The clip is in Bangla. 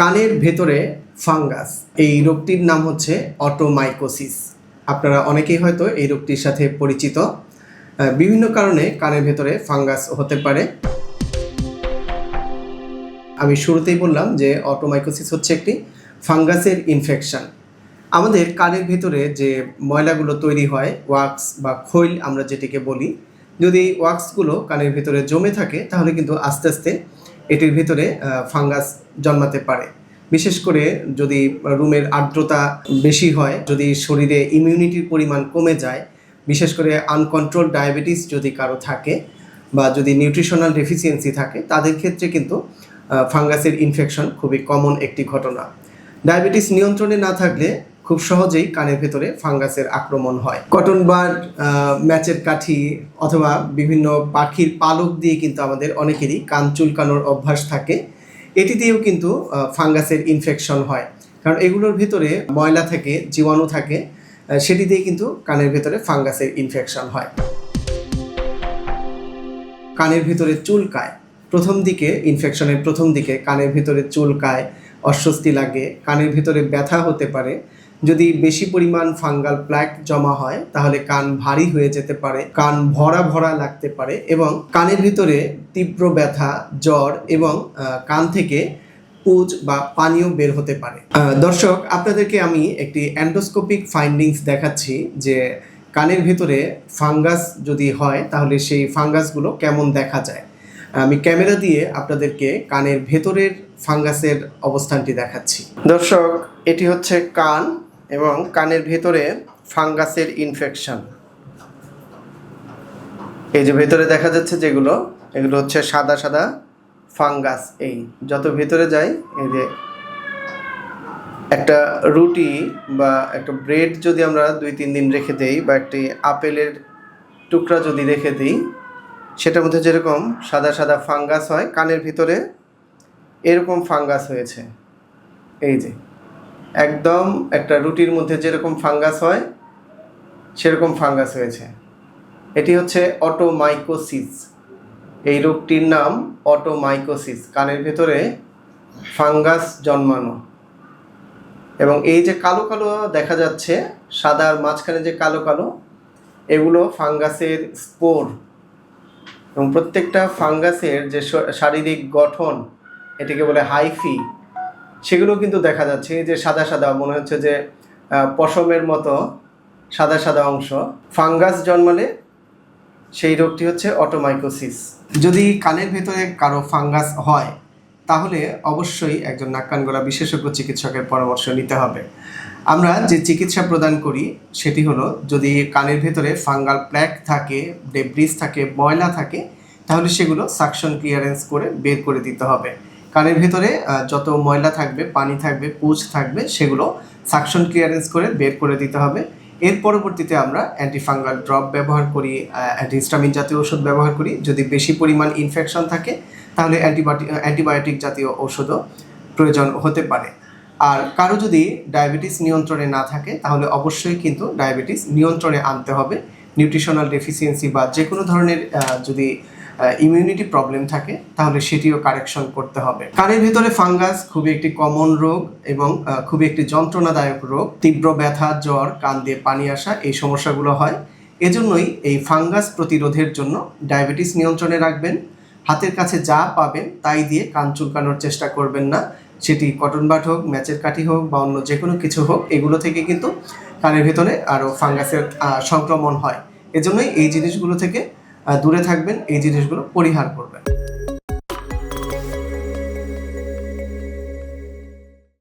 কানের ভেতরে ফাঙ্গাস। এই রোগটির নাম হচ্ছে অটোমাইকোসিস। আপনারা অনেকেই হয়তো এই রোগটির সাথে পরিচিত। বিভিন্ন কারণে কানের ভেতরে ফাঙ্গাস হতে পারে। আমি শুরুতেই বললাম যে অটোমাইকোসিস হচ্ছে একটি ফাঙ্গাসের ইনফেকশন। আমাদের কানের ভেতরে যে ময়লাগুলো তৈরি হয়, ওয়াক্স বা খৈল আমরা যেটিকে বলি, যদি ওয়াক্সগুলো কানের ভেতরে জমে থাকে, তাহলে কিন্তু আস্তে আস্তে এটির ভিতরে ফাঙ্গাস জন্মাতে পারে। বিশেষ করে যদি রুমের আর্দ্রতা বেশি হয়, যদি শরীরে ইমিউনিটির পরিমাণ কমে যায়, বিশেষ করে আনকন্ট্রোল ডায়াবেটিস যদি কারও থাকে বা যদি নিউট্রিশনাল ডেফিসিয়েন্সি থাকে, তাদের ক্ষেত্রে কিন্তু ফাঙ্গাসের ইনফেকশন খুবই কমন একটি ঘটনা। ডায়াবেটিস নিয়ন্ত্রণে না থাকলে খুব সহজেই কানের ভেতরে ফাঙ্গাসের আক্রমণ হয়। কটন বার ম্যাচের কাঠি অথবা বিভিন্ন পাখির পালক দিয়ে কিন্তু আমাদের অনেকেরই কান চুলকানোর অভ্যাস থাকে। এটি দিয়েও কিন্তু ফাঙ্গাসের ইনফেকশন হয়। কারণ এগুলোর ভিতরে ময়লা থাকে, জীবাণু থাকে সেটি দিয়ে কিন্তু কানের ভেতরে ফাঙ্গাসের ইনফেকশন হয়। কানের ভিতরে চুলকায়। প্রথম দিকে ইনফেকশনের প্রথম দিকে কানের ভিতরে চুলকায়, অস্বস্তি লাগে, কানের ভিতরে ব্যথা হতে পারে যদি বেশি পরিমাণ ফাঙ্গাল প্ল্যাক জমা হয়, তাহলে কান ভারী হয়ে যেতে পারে, কান ভরা ভরা লাগতে পারে এবং কানের ভিতরে তীব্র ব্যথা, জ্বর এবং কান থেকে পুজ বা পানীয় বের হতে পারে। দর্শক, আপনাদেরকে আমি একটি অ্যান্ডোস্কোপিক ফাইন্ডিংস দেখাচ্ছি যে কানের ভেতরে ফাঙ্গাস যদি হয়, তাহলে সেই ফাঙ্গাসগুলো কেমন দেখা যায়। আমি ক্যামেরা দিয়ে আপনাদেরকে কানের ভেতরের ফাঙ্গাসের অবস্থানটি দেখাচ্ছি। দর্শক, এটি হচ্ছে কান এবং কানের ভেতরে ফাঙ্গাসের ইনফেকশন এই যে ভেতরে দেখা যাচ্ছে যেগুলো, এগুলো হচ্ছে সাদা সাদা ফাঙ্গাস এই। যত ভেতরে যায়, এই যে একটা রুটি বা একটা ব্রেড যদি আমরা দুই তিন দিন রেখে দিই বা একটি আপেলের টুকরা যদি রেখে দিই, সেটার মধ্যে যেরকম সাদা সাদা ফাঙ্গাস হয়, কানের ভিতরে এরকম ফাঙ্গাস হয়েছে। এই যে। একদম একটা রুটির মধ্যে যেরকম ফাঙ্গাস হয়, সেরকম ফাঙ্গাস হয়েছে। এটি হচ্ছে অটোমাইকোসিস। এই রোগটির নাম অটোমাইকোসিস। কানের ভেতরে ফাঙ্গাস জন্মানো। এবং এই যে কালো কালো দেখা যাচ্ছে, সাদার মাঝখানে যে কালো কালো, এগুলো ফাঙ্গাসের স্পোর। এবং প্রত্যেকটা ফাঙ্গাসের যে শারীরিক গঠন, এটিকে বলে হাইফি। সেগুলো কিন্তু দেখা যাচ্ছে। যে সাদা সাদা, মনে হচ্ছে যে পশমের মতো সাদা সাদা অংশ। ফাঙ্গাস জন্মালে সেই রোগটি হচ্ছে অটোমাইকোসিস। যদি কানের ভেতরে কারও ফাঙ্গাস হয়, তাহলে অবশ্যই একজন নাক কান গলা বিশেষজ্ঞ চিকিৎসকের পরামর্শ নিতে হবে। আমরা যে চিকিৎসা প্রদান করি, সেটি হলো যদি কানের ভেতরে ফাঙ্গাল প্ল্যাক থাকে, ডেব্রিজ থাকে, ময়লা থাকে, তাহলে সেগুলো সাকশন ক্লিয়ারেন্স করে বের করে দিতে হবে। কানের ভেতরে যত ময়লা থাকবে, পানি থাকবে, পুজ থাকবে, সেগুলো সাকশন ক্লিয়ারেন্স করে বের করে দিতে হবে। এর পরবর্তীতে আমরা অ্যান্টিফাঙ্গাল ড্রপ ব্যবহার করি অ্যান্টিহিস্টামিন জাতীয় ওষুধ ব্যবহার করি। যদি বেশি পরিমাণ ইনফেকশন থাকে, তাহলে অ্যান্টিবায়োটিক অ্যান্টিবায়োটিক জাতীয় ঔষধও প্রয়োজন হতে পারে। আর কারও যদি ডায়াবেটিস নিয়ন্ত্রণে না থাকে, তাহলে অবশ্যই কিন্তু ডায়াবেটিস নিয়ন্ত্রণে আনতে হবে। নিউট্রিশনাল ডেফিসিয়েন্সি বা যে কোনো ধরনের যদি ইমিউনিটি প্রবলেম থাকে, তাহলে সেটিও কারেকশন করতে হবে। কানের ভিতরে ফাঙ্গাস খুবই একটি কমন রোগ এবং খুবই একটি যন্ত্রণাদায়ক রোগ। তীব্র ব্যথা, জ্বর, কান দিয়ে পানি আসা, এই সমস্যাগুলো হয়। এজন্যই এই ফাঙ্গাস প্রতিরোধের জন্য ডায়াবেটিস নিয়ন্ত্রণে রাখবেন। হাতের কাছে যা পাবেন তাই দিয়ে কান চুলকানোর চেষ্টা করবেন না। সেটি কটন বাট হোক, ম্যাচের কাঠি হোক বা অন্য যে কোনো কিছু হোক, এগুলো থেকে কিন্তু কানের ভেতরে আরও ফাঙ্গাসের সংক্রমণ হয়। এজন্যই এই জিনিসগুলো থেকে দূরে থাকবেন এই জিনিসগুলো পরিহার করবেন।